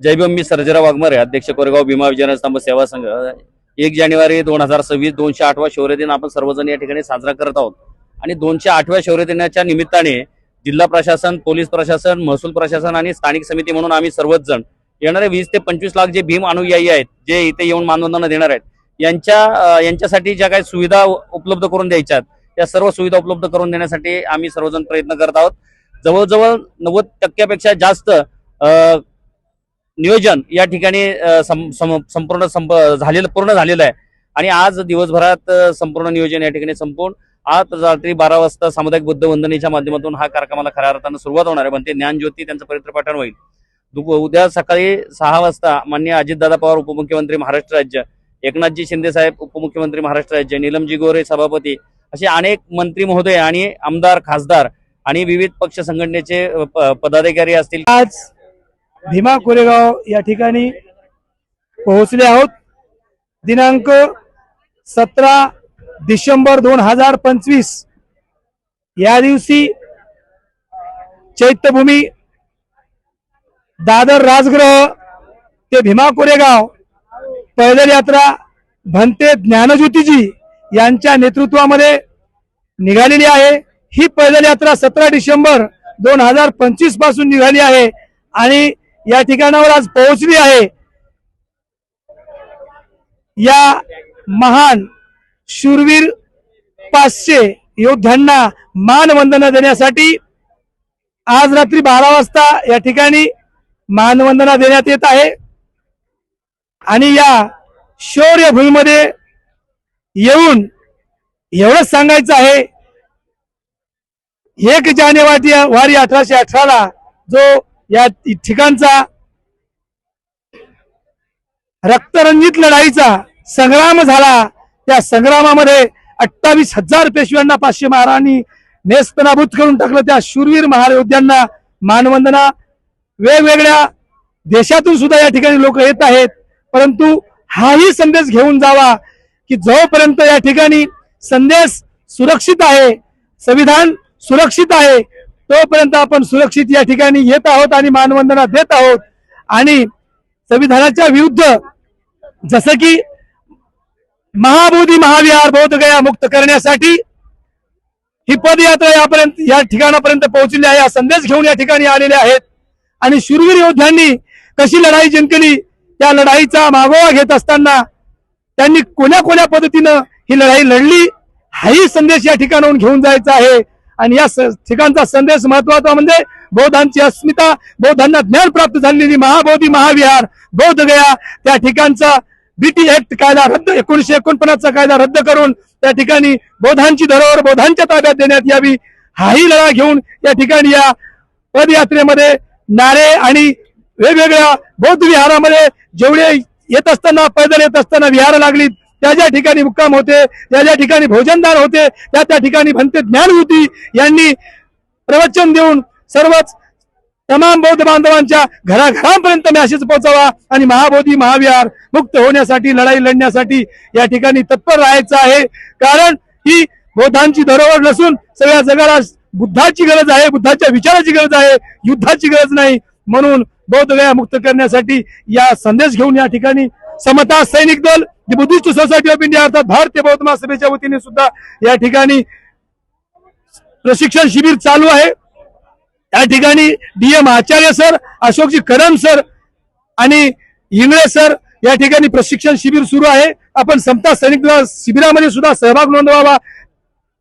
जयभीम मी सर्जरा वाघमारे अध्यक्ष कोरेगाव भीमा विजय स्तंभ सेवा संघ. एक जानेवारी दोन हजार सव्वीस दोनशे आठवा शौर्य दिन आपण सर्वजण या ठिकाणी साजरा करत आहोत. आणि दोनशे आठव्या शौर्य दिनाच्या निमित्ताने जिल्हा प्रशासन पोलीस प्रशासन महसूल प्रशासन आणि स्थानिक समिती म्हणून आम्ही सर्वच जण येणारे वीस ते पंचवीस लाख जे भीम अनुयायी आहेत जे इथे येऊन मानवंदना देणार आहेत यांच्या यांच्यासाठी ज्या काही सुविधा उपलब्ध करून द्यायच्या आहेत त्या सर्व सुविधा उपलब्ध करून देण्यासाठी आम्ही सर्वजण प्रयत्न करत आहोत. जवळजवळ नव्वद टक्क्यापेक्षा जास्त नियोजन या ठिकाणी सं- सं- संपूर्ण संप झालेलं पूर्ण झालेलं आहे. आणि आज दिवसभरात संपूर्ण नियोजन या ठिकाणी संपूर्ण आज रात्री बारा वाजता सामुदायिक बुद्ध वंदनेच्या माध्यमातून हा कार्यक्रमाला खऱ्या अर्थानं सुरुवात होणार आहे. पण ते ज्ञानज्योती त्यांचं पवित्र पाठण होईल. उद्या सकाळी सहा वाजता मान्य अजितदादा पवार उपमुख्यमंत्री महाराष्ट्र राज्य एकनाथजी शिंदे साहेब उपमुख्यमंत्री महाराष्ट्र राज्य नीलमजी गोरे सभापती असे अनेक मंत्री महोदय आणि आमदार खासदार आणि विविध पक्ष संघटनेचे पदाधिकारी असतील. आज भीमा कोरेगाव या ठिकाणी पोहोचले आहोत. दिनांक सतरा डिसेंबर दोन हजार पंचवीस. या दिवशी चैत्यभूमी दादर राजगृह ते भीमा कोरेगाव पैदल यात्रा भंते ज्ञानज्योतीजी यांच्या नेतृत्वामध्ये निघालेली आहे. ही पैदल यात्रा सतरा डिसेंबर दोन हजार पंचवीसपासून निघाली आहे आणि या ठिकाणावर आज पोहोचली आहे. या महान शूरवीर पाचशे योद्ध्यांना मानवंदना देण्यासाठी आज रात्री बारा वाजता या ठिकाणी मानवंदना देण्यात येत आहे. आणि या शौर्य भूमीमध्ये येऊन एवढंच सांगायचं आहे. एक जानेवारी वारी अठराशे अठराला जो या ठिकाणचा रक्तरंजित लढाईचा संग्राम झाला. त्या संग्रामामध्ये अठ्ठावीस हजार पेशव्यांना पाचशे महाराणी नेस्तनाभूत करून टाकलं. त्या शूरवीर महायोद्ध्यांना मानवंदना. वेगवेगळ्या देशातून सुद्धा या ठिकाणी लोक येत आहेत. परंतु हाही संदेश घेऊन जावा की जोपर्यंत या ठिकाणी संदेश सुरक्षित आहे संविधान सुरक्षित आहे तोपर्यंत आपण सुरक्षित या ठिकाणी येत आहोत आणि मानवंदना देत आहोत. आणि संविधानाच्या विरुद्ध जसं की महाबोधी महाविहार बौद्धगया मुक्त करण्यासाठी ही पदयात्रा यापर्यंत या ठिकाणापर्यंत पोहोचली आहे हा संदेश घेऊन या ठिकाणी आलेले आहेत. आणि शूरवीर योद्ध्यांनी कशी लढाई जिंकली त्या लढाईचा मागोवा घेत असताना त्यांनी कोण्या कोण्या पद्धतीनं ही लढाई लढली हाही संदेश या ठिकाणाहून घेऊन जायचा आहे. आणि या स- ठिकाणचा संदेश महत्त्वाचा म्हणजे बौद्धांची अस्मिता बौद्धांना ज्ञान प्राप्त झालेली महाबोधी महाविहार बौद्ध गया त्या ठिकाणचा बीटी ऍक्ट कायदा रद्द एकोणीशे एकोणपन्नासचा कायदा रद्द करून त्या ठिकाणी बौद्धांची धरोहर बौद्धांच्या ताब्यात देण्यात यावी हाही लढा घेऊन या ठिकाणी या पदयात्रेमध्ये नारे आणि वेगवेगळ्या बौद्ध विहारामध्ये जेवढे येत असताना पैदल येत असताना विहार लागली त्या ज्या ठिकाणी मुक्काम होते त्या ज्या ठिकाणी भोजनदार होते त्या त्या ठिकाणी भंते ज्ञानभूती यांनी प्रवचन देऊन सर्वच तमाम बौद्ध बांधवांच्या घराघरांपर्यंत मॅसेज पोहोचावा आणि महाबोधी महाविहार मुक्त होण्यासाठी लढाई लढण्यासाठी या ठिकाणी तत्पर राहायचं आहे. कारण ही बौद्धांची धरोहर नसून सगळ्या जगाला बुद्धाची गरज आहे बुद्धाच्या विचाराची गरज आहे युद्धाची गरज नाही. म्हणून बौद्धगया मुक्त करण्यासाठी या संदेश घेऊन या ठिकाणी Samata Sainik Dal the Buddhist society of India अर्थात भारतीय बौद्ध महासभेच्या वतीने सुद्धा या ठिकाणी प्रशिक्षण शिबिर चालू आहे. या ठिकाणी DM Acharya sir Ashokji Kadam sir आणि इंगळे सर या ठिकाणी प्रशिक्षण शिबिर सुरू आहे. आपण समता सैनिक दल शिबिरामध्ये सुद्धा सहभाग नोंदवावा.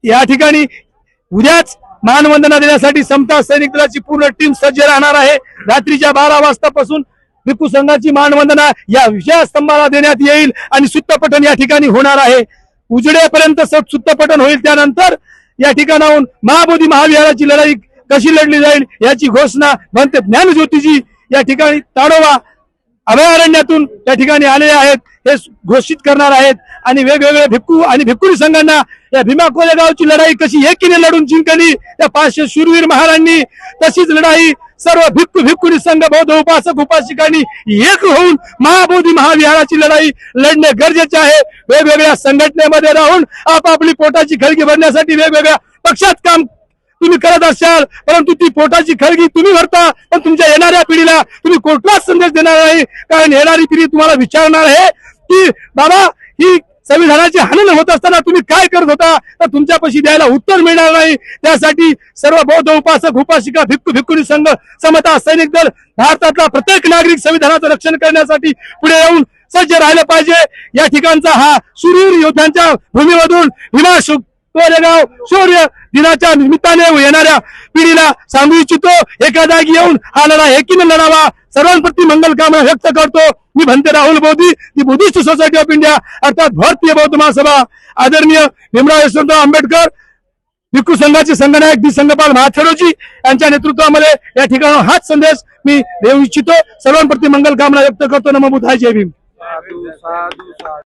या ठिकाणी उद्याच मानवंदना देण्यासाठी समता सैनिक दलाची पूर्ण टीम सज्ज राहणार आहे. रात्रीच्या बारा वाजतापासून भिक्खू संघाची मानवंदना या विजयस्तंभाला देण्यात येईल आणि सुत्तपठण या ठिकाणी होणार आहे. उजड्यापर्यंत सुत्तपठण होईल त्यानंतर या ठिकाणाहून महाबोधी महाविहाराची लढाई कशी लढली जाईल याची घोषणा म्हणते ज्ञानज्योतीजी या ठिकाणी ताडोबा अभयारण्यातून या ठिकाणी आलेले आहेत. हे घोषित करणार आहेत. आणि वेगवेगळे भिक्खू आणि भिक्खुरी संघांना या भीमा कोरेगावची लढाई कशी एकीने लढून जिंकली त्या पाचशे शूरवीर महाराजांनी तशीच लढाई सर्व भिक्खू भिक्खुरी संघ बौद्ध उपासक उपासिकांनी एक होऊन महाबोधी महाविहाराची लढाई लढणे गरजेचे आहे. वेगवेगळ्या संघटनेमध्ये राहून आपापली पोटाची खळगी भरण्यासाठी वेगवेगळ्या पक्षात काम तुम्ही करत असाल परंतु ती पोटाची खळगी तुम्ही भरता पण तुमच्या येणाऱ्या पिढीला तुम्ही कुठलाच संदेश देणार नाही. कारण येणारी पिढी तुम्हाला विचारणार आहे की बाबा ही संविधानाची हनन होत असताना तुम्ही काय करत होता? तर तुमच्यापाशी द्यायला उत्तर मिळणार नाही. त्यासाठी सर्व बौद्ध उपासक उपासिका भिक्खू भिक्खुनी संघ समता सैनिक दल भारतातला प्रत्येक नागरिक संविधानाचं रक्षण करण्यासाठी पुढे येऊन सज्ज राहिलं पाहिजे. या ठिकाणचा हा सुरूर योद्ध्यांच्या भूमीमधून विनाश कोरेगाव शौर्य दिनाच्या निमित्ताने येणाऱ्या पिढीला सांगू इच्छितो एका जागी येऊन हा लढा एकीने लढावा. सर्वांप्रती मंगल कामना व्यक्त करतो. मी म्हणते Rahul Bodhi the Buddhist society of India अर्थात भारतीय बौद्ध महासभा. आदरणीय भीमराव यशवंतराव आंबेडकर भिक्खू संघाचे संघनायक दी संघपाल महाथेडोजी यांच्या नेतृत्वामध्ये या ठिकाणी हाच संदेश मी देऊ इच्छितो. सर्वांप्रती मंगल कामना व्यक्त करतो. नमो बुद्धाय जय भीम.